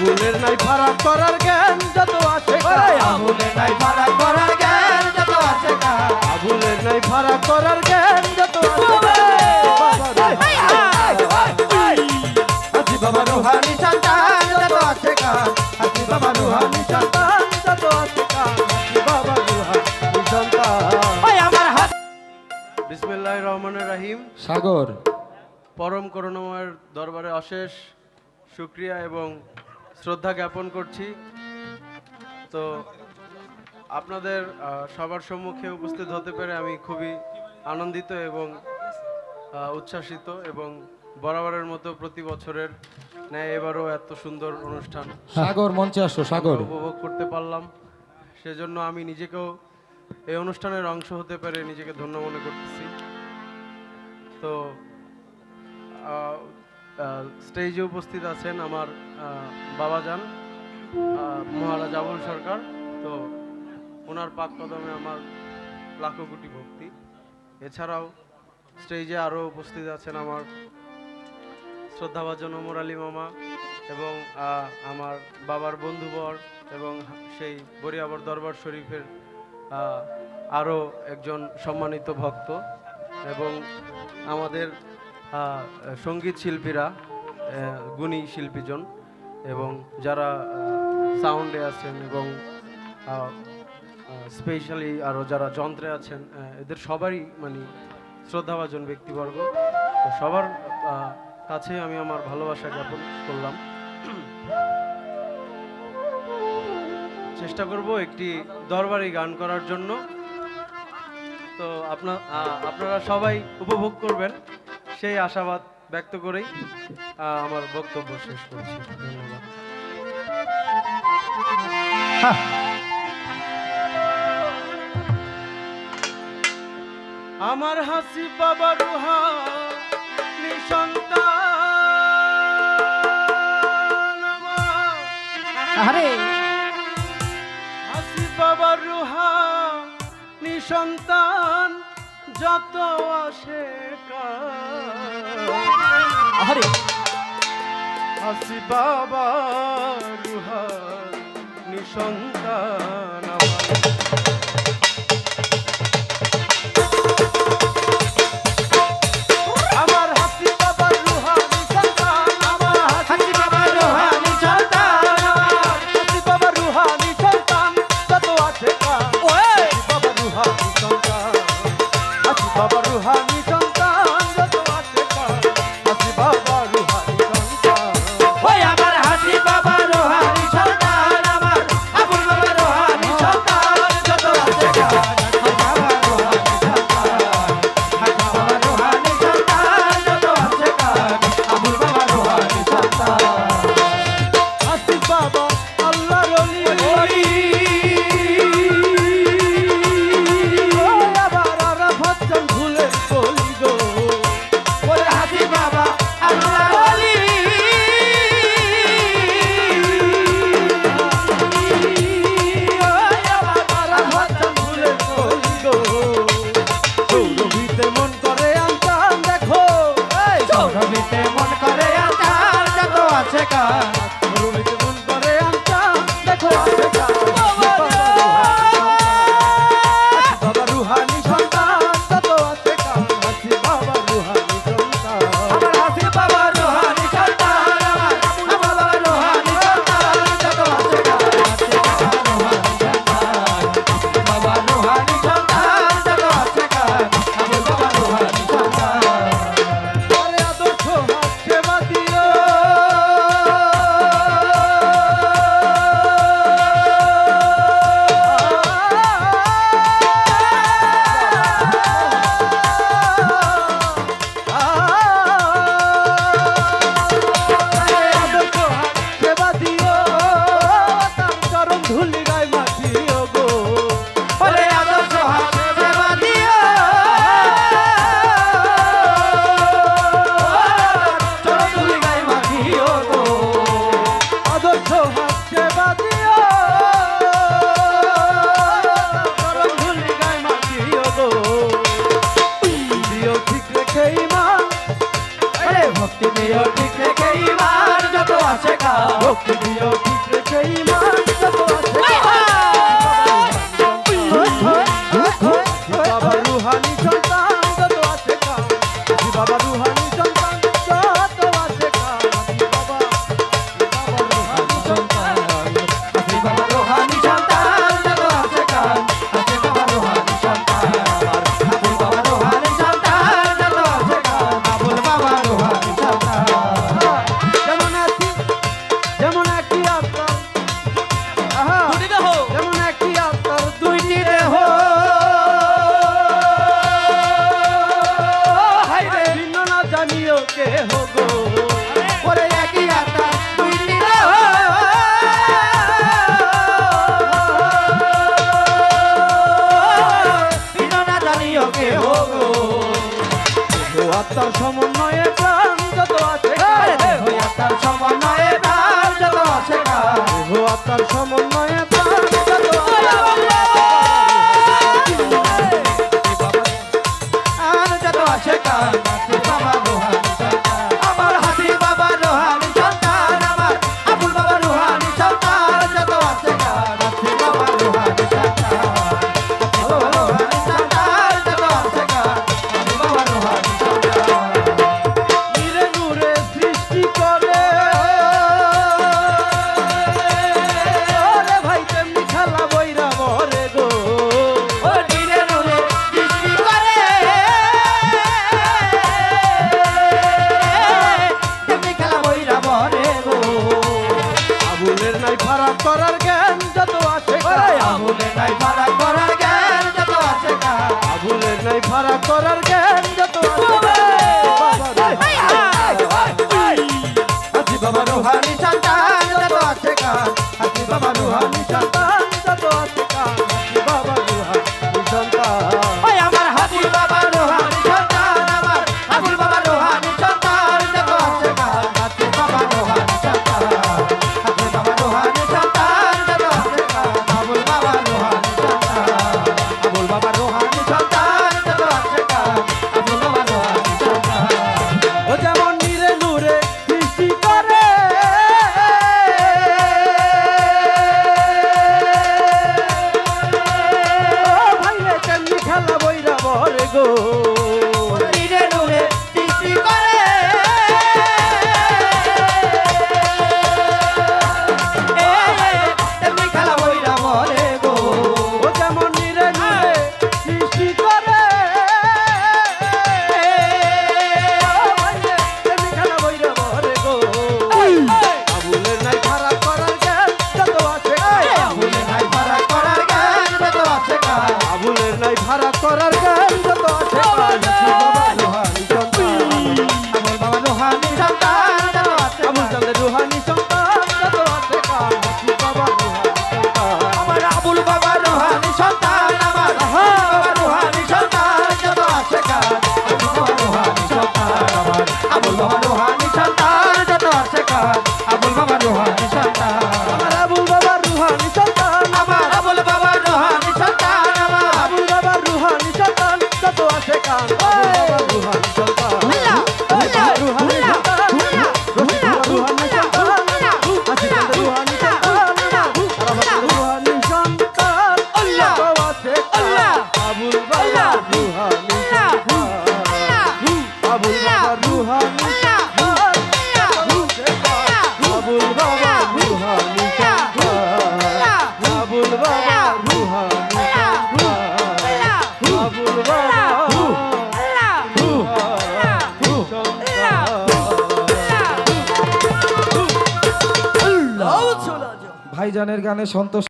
আবুলের নাই ফারাক করার জ্ঞান যত আছে আবুলে নাই ফারাক করার জ্ঞান যত আছে আবুলের নাই ফারাক করার জ্ঞান যত আছে বাবা রুহানি সন্তান যত আছে হাসি বাবা রুহানি সন্তান যত আছে বাবা দুহার সন্তান। আমার হাত বিসমিল্লাহির রহমানির রহিম। সাগর। পরম করুণাময়ের দরবারে অশেষ শুক্রিয়া এবং শ্রদ্ধা জ্ঞাপন করছি। তো আপনাদের সবার সম্মুখে উপস্থিত হতে পেরে আমি খুবই আনন্দিত এবং উচ্ছ্বাসিত এবং বরাবরের মতো প্রতি বছরের ন্যায় এবারও এত সুন্দর অনুষ্ঠান সাগর মঞ্চে আসো সাগর। উপভোগ করতে পারলাম। সেজন্য আমি নিজেকেও এই অনুষ্ঠানের অংশ হতে পেরে নিজেকে ধন্য মনে করতেছি। তো স্টেজে উপস্থিত আছেন আমার বাবাজান আহ, মহারাজ আবুল সরকার। তো ওনার পাক কদমে আমার লাখো কোটি ভক্তি। এছাড়াও স্টেজে আরও উপস্থিত আছেন আমার শ্রদ্ধাভাজন ওমর আলী মামা এবং আমার বাবার বন্ধুবর এবং সেই বরিয়াবর দরবার শরীফের আরও একজন সম্মানিত ভক্ত এবং আমাদের সংগীত শিল্পীরা গুণী শিল্পীজন এবং যারা সাউন্ডে আছেন এবং স্পেশালি আরও যারা যন্ত্রে আছেন এদের সবারই মানে শ্রদ্ধাভাজন ব্যক্তিবর্গ। তো সবার কাছে আমি আমার ভালোবাসা জ্ঞাপন করলাম। চেষ্টা করব একটি দরবারি গান করার জন্য। তো আপনার আপনারা সবাই উপভোগ করবেন। সেই আশাবাদ ব্যক্ত করেই আমার বক্তব্য শেষ করছি। ধন্যবাদ। আমার হাসি বাবা রুহা নিঃসন্তান আরে হাসি বাবার রুহা নিঃসন্তান যত আসে আরে আসি বাবা রুহা নিঃসন্তান ভক্তি দিও ঠিক রেখে ইমান যত আছে কা ভক্তি দিও ঠিক রেখে ইমান যত আছে কা আত্মার সমন্বয়ে প্রাণ যত আছে আত্মার সমন্বয়ে প্রাণ যত আছে সমন্বয়ে করার জ্ঞান যত আছে আবুলে নাই ফারাক করার জ্ঞান যত আছে আবুলে নাই ফারাক করার জ্ঞান রুহানি ভাইজানের গানে সন্তোষ